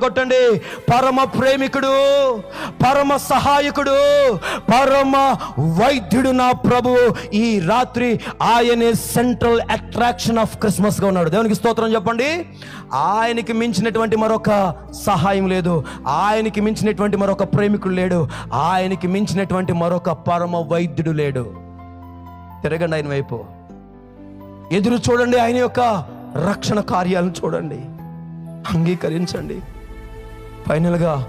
కొట్టండి పరమ ప్రేమికుడు పరమ సహాయకుడు పరమ వైద్యుడు నా ప్రభు. ఈ రాత్రి ఆయనే సెంట్రల్ అట్రాక్షన్ ఆఫ్ క్రిస్మస్గా ఉన్నాడు. దేవునికి స్తోత్రం చెప్పండి. ఆయనకి మించినటువంటి మరొక సహాయం లేదు. ఆయనకి మించినటువంటి మరొక ప్రేమికుడు లేడు. ఆయనకి మించినటువంటి మరొక పరమ వైద్యుడు లేడు. తిరగండి ఆయన వైపు. ఎదురు చూడండి ఆయన యొక్క రక్షణ కార్యాలను చూడండి. అంగీకరించండి. ఫైనల్గా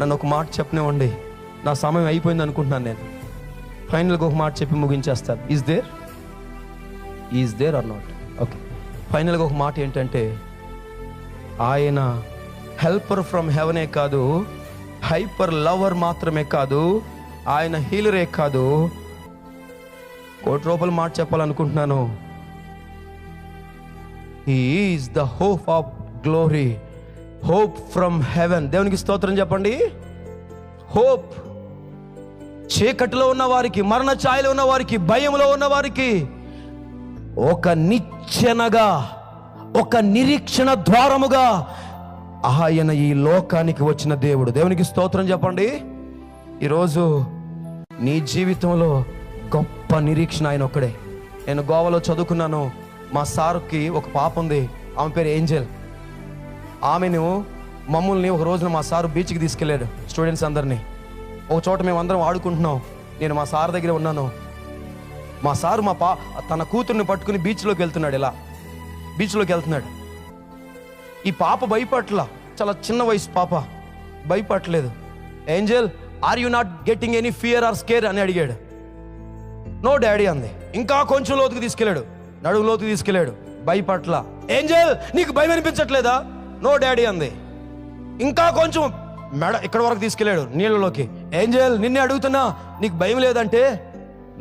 నన్ను ఒక మాట చెప్పనివ్వండి. నా సమయం అయిపోయింది అనుకుంటున్నాను నేను. ఫైనల్గా ఒక మాట చెప్పి ముగించేస్తాను. Is there is there or not okay ఫైనల్గా ఒక మాట ఏంటంటే ఆయన హెల్పర్ ఫ్రమ్ హెవెనే కాదు హైపర్ లవర్ మాత్రమే కాదు ఆయన హీలరే కాదు. కోటి రూపాయల మాట చెప్పాలనుకుంటున్నాను. Is the hope of glory hope from heaven దేవునికి స్తోత్రం చెప్పండి. హోప్ చీకటిలో ఉన్న వారికి మరణ ఛాయలో ఉన్న వారికి భయంలో ఉన్న వారికి ఒక నిచ్చెనగా ఒక నిరీక్షణ ద్వారముగా ఆయన ఈ లోకానికి వచ్చిన దేవుడు. దేవునికి స్తోత్రం చెప్పండి. ఈరోజు నీ జీవితంలో గొప్ప నిరీక్షణ ఆయన ఒక్కడే. నేను గోవాలో చదువుకున్నాను. మా సార్కి ఒక పాప ఉంది. ఆమె పేరు ఏంజల్. ఆమెను మమ్మల్ని ఒక రోజున మా సారు బీచ్కి తీసుకెళ్ళాడు స్టూడెంట్స్ అందరినీ. ఒక చోట మేము అందరం ఆడుకుంటున్నాం. నేను మా సార్ దగ్గర ఉన్నాను. మా సారు మా పా తన కూతుర్ని పట్టుకుని బీచ్లోకి వెళ్తున్నాడు ఇలా. బీచ్లోకి వెళ్తున్నాడు. ఈ పాప భయపట్ల చాలా చిన్న వయసు పాప. భయపడలేదు angel are you not getting any fear or scare అని అడిగాడు. నో డాడీ అంది. ఇంకా కొంచెం లోతుకు తీసుకెళ్ళాడు. నడుగు లోతుకు తీసుకెళ్ళాడు. భయపట్ల ఏంజల్ నీకు భయం అనిపించట్లేదా? నో డాడీ అంది. ఇంకా కొంచెం మెడ ఇక్కడ వరకు తీసుకెళ్ళాడు నీళ్ళలోకి. ఏంజల్ నిన్నే అడుగుతున్నా నీకు భయం లేదంటే?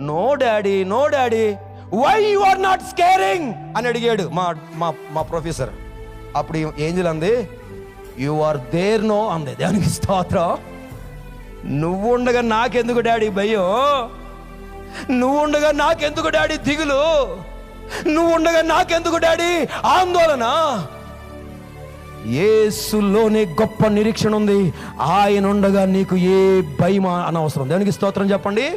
No daddy no daddy. Why you are not scaring అని అడిగాడు మా మా మా ప్రొఫెసర్. అప్పుడు ఈ ఏంజల్ అంది యు ఆర్ దేర్ నో అంది. దానికి స్తోత్రం? నువ్వు ఉండగా నాకెందుకు డాడీ భయం? నువ్వు ఉండగా నాకెందుకు డాడీ దిగులు? నువ్వు ఉండగా నాకెందుకు డాడీ ఆందోళన? ఏసులోనే గొప్ప నిరీక్షణ ఉంది. ఆయన ఉండగా నీకు ఏ భయం అనవసరం. దేవునికి స్తోత్రం చెప్పండి.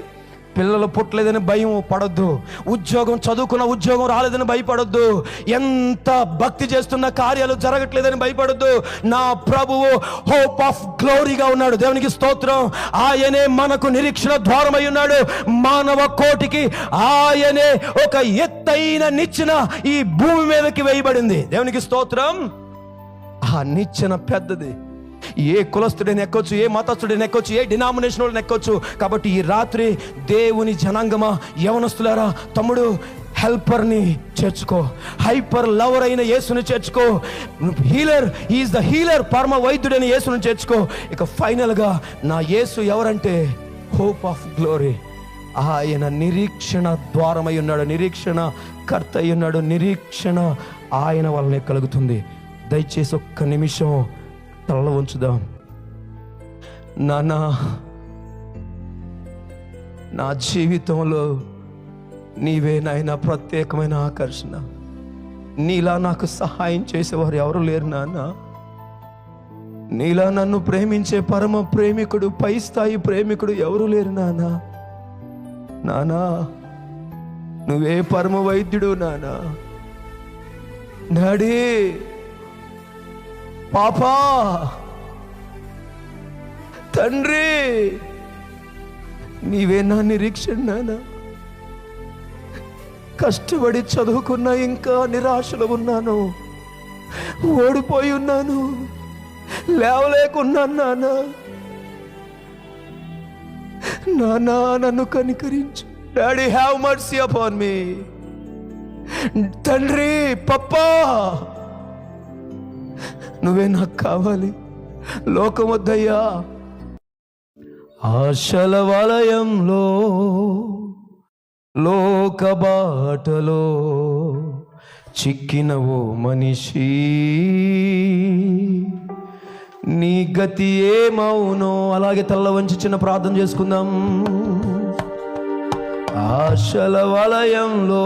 పిల్లలు పుట్టలేదని భయం పడొద్దు. ఉద్యోగం చదువుకున్న ఉద్యోగం రాలేదని భయపడొద్దు. ఎంత భక్తి చేస్తున్న కార్యాలు జరగట్లేదని భయపడొద్దు. నా ప్రభువు హోప్ ఆఫ్ గ్లోరీగా ఉన్నాడు. దేవునికి స్తోత్రం. ఆయనే మనకు నిరీక్షణ ద్వారమై ఉన్నాడు. మానవ కోటికి ఆయనే ఒక ఎత్తైన నిచ్చిన ఈ భూమి మీదకి వేయబడింది. దేవునికి స్తోత్రం. ఆ నిచ్చెన పెద్దది. ఏ కులస్తుడైనా ఎక్కొచ్చు ఏ మతస్థుడైనా ఎక్కొచ్చు ఏ డినామినేషన్ వాళ్ళని ఎక్కొచ్చు కాబట్టి ఈ రాత్రి దేవుని జనాంగమా యవనస్తులారా తమ్ముడు హెల్పర్ని చేర్చుకో. హైపర్ లవర్ అయిన యేసుని చేర్చుకో. హీలర్ ఈజ్ ద హీలర్ పరమ వైద్యుడైన యేసుని చేర్చుకో. ఇక ఫైనల్గా నా యేసు ఎవరంటే హోప్ ఆఫ్ గ్లోరీ. ఆయన నిరీక్షణ ద్వారమై ఉన్నాడు నిరీక్షణ కర్త అయి ఉన్నాడు నిరీక్షణ ఆయన వల్లనే కలుగుతుంది. దయచేసి ఒక్క నిమిషం తల ఉంచుదాం. నానా నా జీవితంలో నీవే నాయన ప్రత్యేకమైన ఆకర్షణ. నీలా నాకు సహాయం చేసేవారు ఎవరు లేరు నాన్న. నీలా నన్ను ప్రేమించే పరమ ప్రేమికుడు పై స్థాయి ప్రేమికుడు ఎవరు లేరు నానా నానా నువ్వే పరమ వైద్యుడు నానా డాడీ! పాపా! తండ్రి! నీవే నా నిరీక్షణ నానా. కష్టపడి చదువుకున్నా ఇంకా నిరాశలో ఉన్నాను. ఓడిపోయి ఉన్నాను లేవలేకున్నాను నాన్న నానా నన్ను కనికరించు. Daddy have mercy upon me తండ్రి పప్పా! నువ్వే నాకు కావాలి. లోకం వద్దయ్యా. ఆశల వలయంలో లోక బాటలో చిక్కిన ఓ మనిషి. నీ గతి ఏమవునో అలాగే తల్ల వంచి చిన్న ప్రార్థన చేసుకుందాం. ఆశల వలయంలో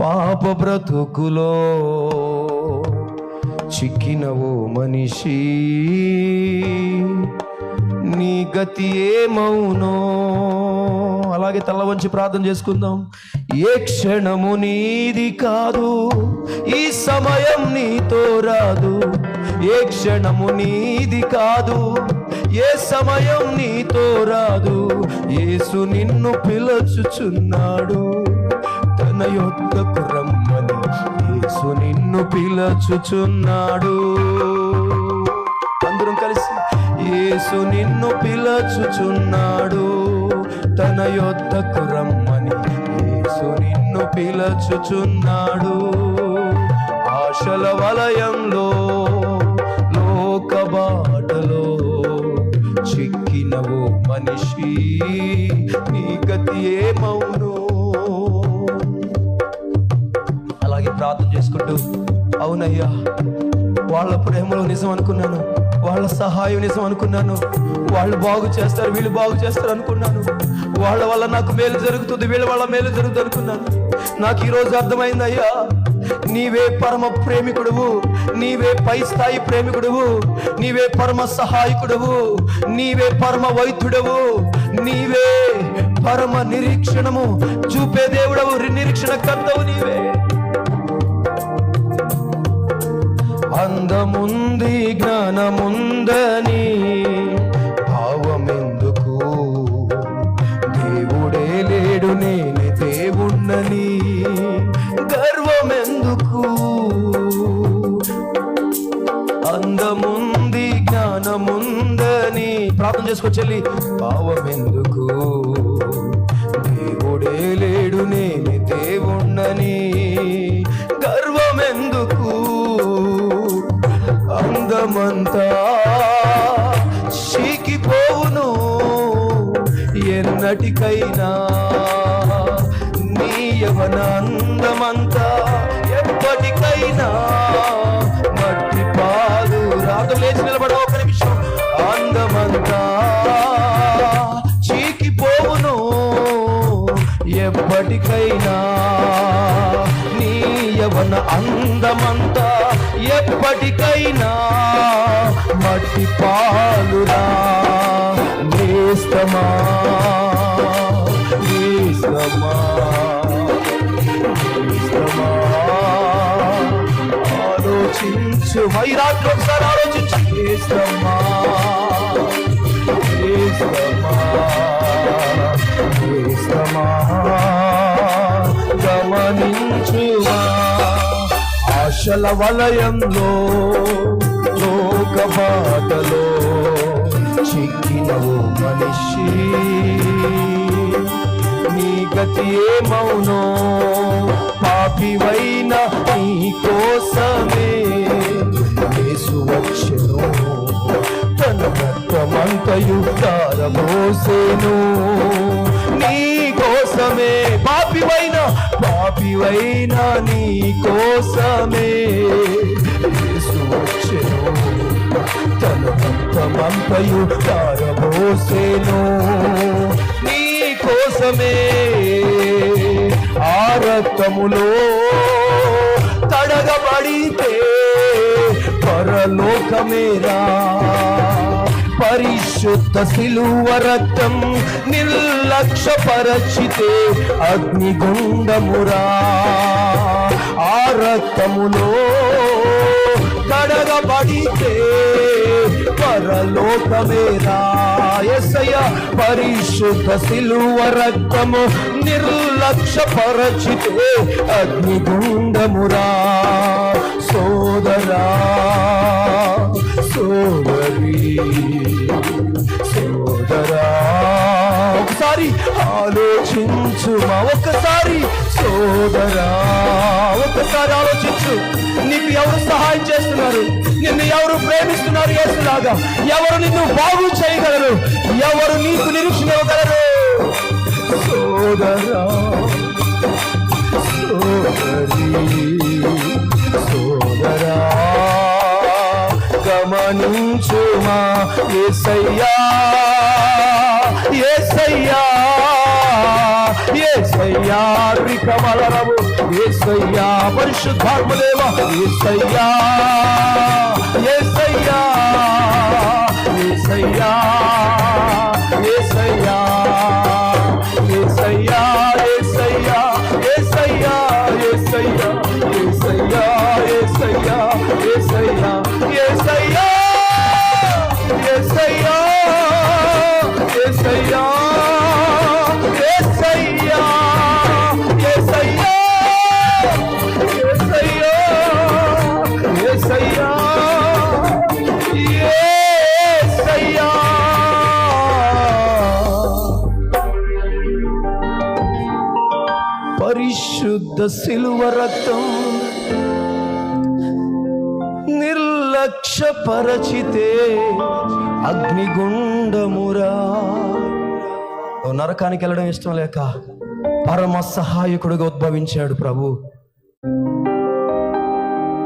పాప బ్రతుకులో చిక్కినవో మనిషి. నీ గతి ఏమౌనో అలాగే తల్ల వంచి ప్రార్థన చేసుకుందాం. ఏ క్షణము నీది కాదు ఈ సమయం నీతో రాదు. ఏ క్షణము నీది కాదు ఏ సమయం నీతో రాదు. యేసు నిన్ను పిలచుచున్నాడు తన యొక్క రమ్మని యేసు నిన్ను పిలచుచున్నాడు. అందరం కలిసి యేసు నిన్ను పిలచుచున్నాడు. తన యొద్దకు రమ్మని యేసు నిన్ను పిలచుచున్నాడు. ఆశల వలయంలో లోక బాటలో చిక్కినవో మనిషి నీ గతి ఏమవు చేసుకుంటూ అవునయ్యా వాళ్ళ ప్రేమలో నిజం అనుకున్నాను వాళ్ళ సహాయం నిజం అనుకున్నాను వాళ్ళు బాగు చేస్తారు వీళ్ళు బాగు చేస్తారు అనుకున్నాను. వాళ్ళ వల్ల నాకు మేలు జరుగుతుంది వీళ్ళ వల్ల మేలు జరుగుతుంది అనుకున్నాను. నాకు ఈరోజు అర్థమైంది అయ్యా నీవే పరమ ప్రేమికుడువు నీవే పై స్థాయి ప్రేమికుడువు నీవే పరమ సహాయకుడువు నీవే పరమ వైద్యుడవు నీవే పరమ నిరీక్షణము చూపే దేవుడవు నిరీక్షణ కర్తవు నీవే. జ్ఞానముందని ప్రార్థన చేసుకోవచ్చెల్లి పావమెందుకు? దేవుడే లేడు నేను దేవుణ్ణని. గర్వమెందుకు? అందమంతా చీకిపోవును. ఎన్నటికైనా నీ యవన అందమంతా ఎప్పటికైనా నీ యవన అందమంతా ఎప్పటికైనా మట్టి పాలురా నేస్తమా? నేస్తమా? నేస్తమా? ఆలోచించు వైరాగ్యం ఒకసారి ఆలోచించు. నేస్తమా? నేస్తమా? నేస్తమా? గమనించుమా ఆశల వలయంలో లోక బాటలో చిక్కినవు మనిషి. నీ గతి ఏమౌనో పాపివైన నీ కోసమే. యేసు వచ్చెను తన రక్తమంతయు తారబోసెను జీవైనా నీ కోసమే. యేసు వచ్చెను తన రక్తమంతయు తారబోసెను నీ కోసమే ఆ తడగబడితే పరలోకమేరా పరిశుద్ధ శిలువ రక్తం నిర్లక్ష్యపరచితే అగ్నిగుండమురా. ఆ రక్తములో కడగబడితే పరలోకమేరా ఎస్సయ్య పరిశుద్ధ శిలువ రక్తము నిర్లక్ష్యపరచితే అగ్నిగుండమురా. సోదరా సోదరి సోదరా ఒకసారి ఒక్కసారి. ఒకసారి సోదరా ఒకసారి ఆలోచించు. నీకు ఎవరు సహాయం చేస్తున్నారు? నిన్ను ఎవరు ప్రేమిస్తున్నారు ఏసులాగా ఎవరు నిన్ను బాగు చేయగలరు? ఎవరు నీకు నిరీక్షణ ఇవ్వగలరు? సోదరా సోదరి సోదరా. ధ్యానించుమా ఏసయ్యా ఏసయ్యా ఏసయ్యా రికమలరము ఏసయ్యా పరిశుద్ధాత్మదేవ ఏసయ్యా ఏసయ్యా ఏసయ్యా. పరిశుద్ధ సిలువ రక్తం నిర్లక్ష్యపరచితే అగ్నిగుండమురా. నువ్వు నరకానికి వెళ్ళడం ఇష్టం లేక పరమ సహాయకుడిగా ఉద్భవించాడు ప్రభు.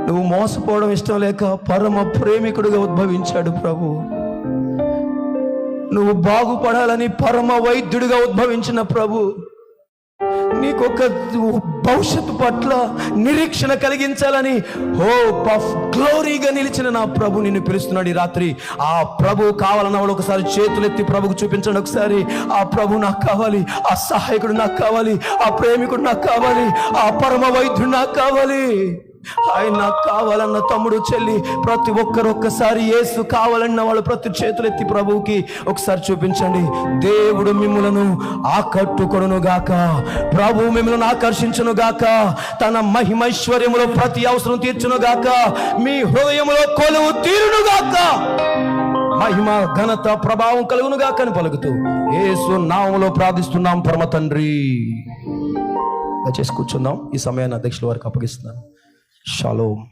నువ్వు మోసపోవడం ఇష్టం లేక పరమ ప్రేమికుడిగా ఉద్భవించాడు ప్రభు. నువ్వు బాగుపడాలని పరమ వైద్యుడిగా ఉద్భవించిన ప్రభు. నీకొక భవిష్యత్తు పట్ల నిరీక్షణ కలిగించాలని హోప్ ఆఫ్ గ్లోరీగా నిలిచిన నా ప్రభు నిన్ను పిలుస్తున్నాడు ఈ రాత్రి. ఆ ప్రభు కావాలన్న వాడు ఒకసారి చేతులెత్తి ప్రభుకు చూపించండి ఒకసారి. ఆ ప్రభు నాకు కావాలి ఆ సహాయకుడు నాకు కావాలి ఆ ప్రేమికుడు నాకు కావాలి ఆ పరమ వైద్యుడు నాకు కావాలి. ఆయన నాకు కావాలన్న తమ్ముడు చెల్లి ప్రతి ఒక్కరు ఒక్కసారి ఏసు కావాలన్న వాళ్ళు ప్రతి చేతులెత్తి ప్రభువుకి ఒకసారి చూపించండి. దేవుడు మిమ్మలను ఆకట్టుకొనును గాక. ప్రభు మిమ్మల్ని ఆకర్షించును గాక. తన మహిమైశ్వర్యములో ప్రతి అవసరం తీర్చును గాక. మీ హృదయములో కొలువు తీరును గాక. మహిమ ఘనత ప్రభావం కలుగును గాక అని పలుకుతూ ఏసు నామములో ప్రార్థిస్తున్నాం పరమ తండ్రి. దయచేసి కూర్చుందాం. ఈ సమయాన్ని అధ్యక్షుల వారికి అప్పగిస్తున్నాను. Shalom.